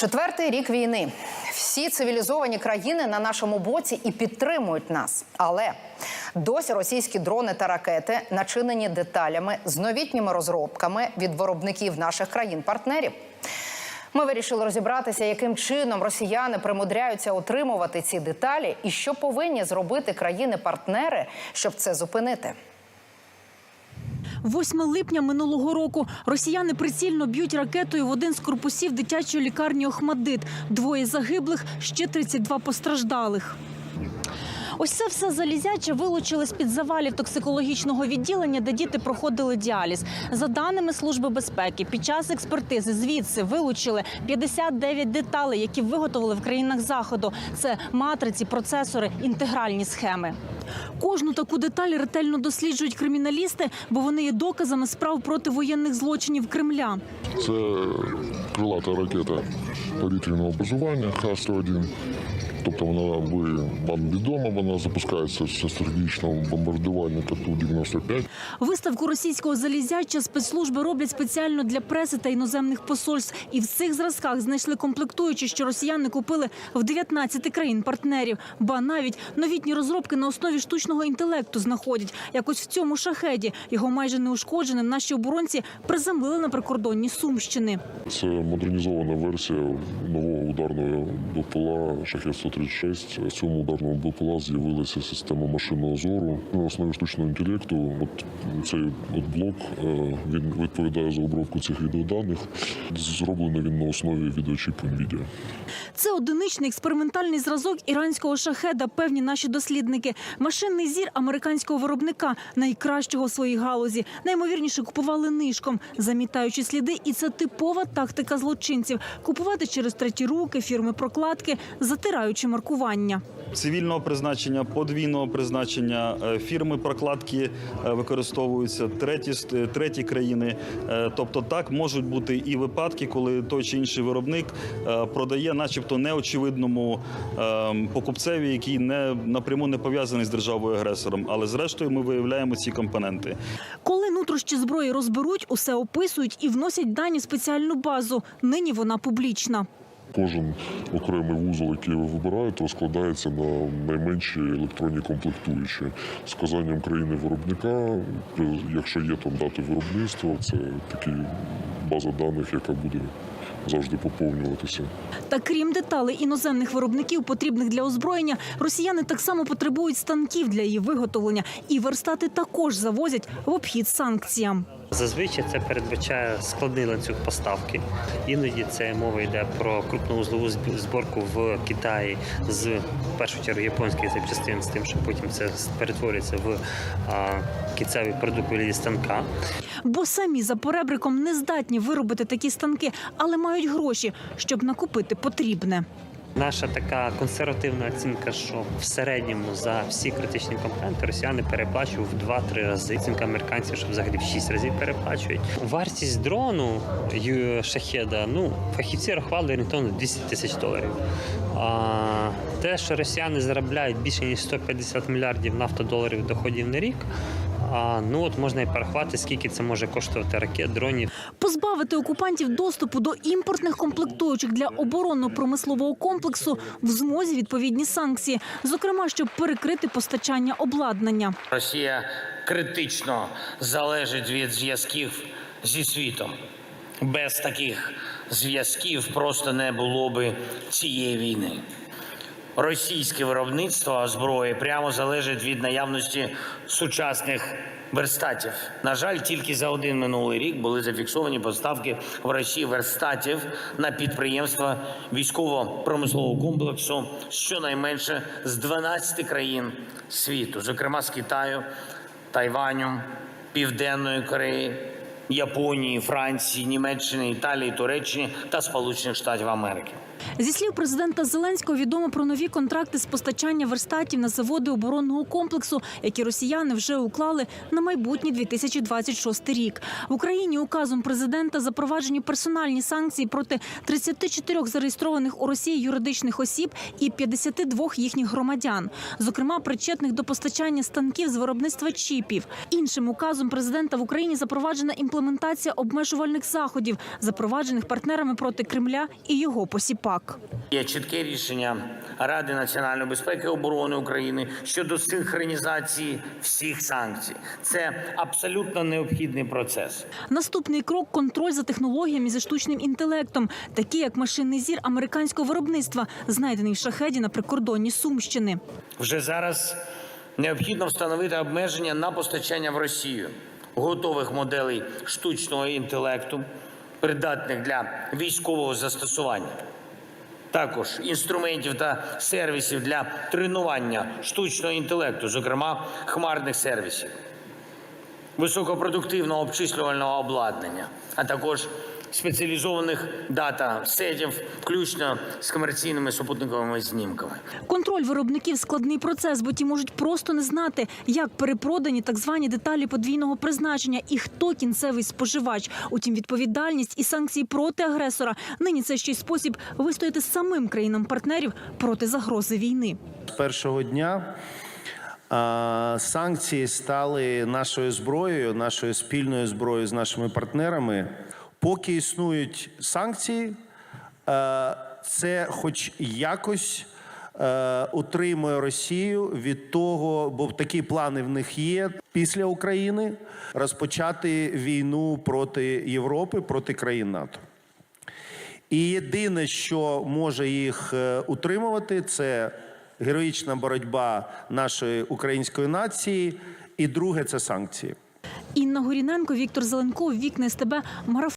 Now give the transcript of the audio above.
Четвертий рік війни. Всі цивілізовані країни на нашому боці і підтримують нас. Але досі російські дрони та ракети начинені деталями з новітніми розробками від виробників наших країн-партнерів. Ми вирішили розібратися, яким чином росіяни примудряються отримувати ці деталі, і що повинні зробити країни-партнери, щоб це зупинити. 8 липня минулого року росіяни прицільно б'ють ракетою в один з корпусів дитячої лікарні Охмадит. Двоє загиблих, ще 32 постраждалих. Ось це все залізяче вилучили з під завалів токсикологічного відділення, де діти проходили діаліз. За даними служби безпеки, під час експертизи звідси вилучили 59 деталей, які виготовили в країнах заходу. Це матриці, процесори, інтегральні схеми. Кожну таку деталь ретельно досліджують криміналісти, бо вони є доказами справ проти воєнних злочинів Кремля. Це крилата ракета повітряного базування Х-101. Тобто вона ви вам відома, вона запускається з стратегічного бомбардування Ту-95. Виставку російського залізяча спецслужби роблять спеціально для преси та іноземних посольств. І в цих зразках знайшли комплектуючі, що росіяни купили в 19 країн-партнерів. Ба навіть новітні розробки на основі штучного інтелекту знаходять. Якось в цьому шахеді його майже неушкодженим наші оборонці приземлили на прикордонні Сумщини. Це модернізована версія нового ударного БПЛА Шахет-136. В цьому ударному БПЛА з'явилася система машинного зору на основі штучного інтелекту. От цей от блок е, він відповідає за обробку цих відеоданих. Зроблений він на основі відеочіпу NVIDIA. Це одиничний експериментальний зразок іранського шахеда. Певні наші дослідники. Машинний зір американського виробника, найкращого в своїй галузі. Наймовірніше купували нишком, замітаючи сліди. І це типова тактика злочинців: купувати через треті руки, фірми прокладки, затираючи маркування. цивільного призначення, подвійного призначення, е, фірми прокладки е, використовуються, треті, е, треті країни. Тобто так можуть бути і випадки, коли той чи інший виробник продає, начебто, неочевидному покупцеві, який не напряму не пов'язаний з державою агресором. Але зрештою ми виявляємо ці компоненти. Коли нутрощі зброї розберуть, усе описують і вносять дані в спеціальну базу. Нині вона публічна. Кожен окремий вузол, який ви вибираєте, складається на найменші електронні комплектуючі з вказанням країни виробника. Якщо є там дати виробництва, це така база даних, яка буде завжди поповнюватися. Та крім деталей іноземних виробників, потрібних для озброєння, росіяни так само потребують станків для її виготовлення, і верстати також завозять в обхід санкціям. Зазвичай це передбачає складний ланцюг поставки. Іноді це мова йде про крупновузлову зб- зборку в Китаї з в першу чергу японських запчастин, з тим, що потім це перетворюється в кінцевий продукт вигляді станка. Бо самі за поребриком не здатні виробити такі станки, але мають гроші, щоб накупити потрібне. Наша така консервативна оцінка, що в середньому за всі критичні компоненти росіяни переплачують в 2-3 рази. Оцінка американців, що взагалі в 6 разів переплачують. Вартість дрону шахеда, ну фахівці рахували орієнтовно 200 тисяч доларів. А те, що росіяни заробляють більше ніж 150 мільярдів нафтодоларів доходів на рік. А ну от можна і порахувати, скільки це може коштувати ракет, дронів. Позбавити окупантів доступу до імпортних комплектуючих для оборонно-промислового комплексу в змозі відповідні санкції, зокрема, щоб перекрити постачання обладнання. Росія критично залежить від зв'язків зі світом. Без таких зв'язків просто не було би цієї війни. Російське виробництво зброї прямо залежить від наявності сучасних верстатів. На жаль, тільки за один минулий рік були зафіксовані поставки в Росії верстатів на підприємства військово-промислового комплексу щонайменше з 12 країн світу, зокрема з Китаю, Тайваню, Південної Кореї, Японії, Франції, Німеччини, Італії, Туреччини та Сполучених Штатів Америки. Зі слів президента Зеленського відомо про нові контракти з постачання верстатів на заводи оборонного комплексу, які росіяни вже уклали на майбутній 2026 рік. В Україні указом президента запроваджені персональні санкції проти 34 зареєстрованих у Росії юридичних осіб і 52 їхніх громадян, зокрема причетних до постачання станків з виробництва чіпів. Іншим указом президента в Україні запроваджена імплементація обмежувальних заходів, запроваджених партнерами проти Кремля і його посіпак. Є чітке рішення Ради національної безпеки і оборони України щодо синхронізації всіх санкцій. Це абсолютно необхідний процес. Наступний крок контроль за технологіями зі штучним інтелектом, такі як машинний зір американського виробництва, знайдений в шахеді на прикордонні Сумщини. Вже зараз необхідно встановити обмеження на постачання в Росію готових моделей штучного інтелекту, придатних для військового застосування. Також інструментів та сервісів для тренування штучного інтелекту, зокрема хмарних сервісів, високопродуктивного обчислювального обладнання, а також спеціалізованих дата-сетів, включно з комерційними супутниковими знімками. Контроль виробників складний процес, бо ті можуть просто не знати, як перепродані так звані деталі подвійного призначення і хто кінцевий споживач. Утім, відповідальність і санкції проти агресора нині це ще й спосіб вистояти самим країнам партнерів проти загрози війни. З першого дня а, санкції стали нашою зброєю, нашою спільною зброєю з нашими партнерами. Поки існують санкції, е, це хоч якось е, утримує Росію від того, бо такі плани в них є після України розпочати війну проти Європи, проти країн НАТО. І єдине, що може їх е, утримувати, це героїчна боротьба нашої української нації, і друге це санкції. Інна Горіненко, Віктор Зеленков, Вікне СТБ, Марафон.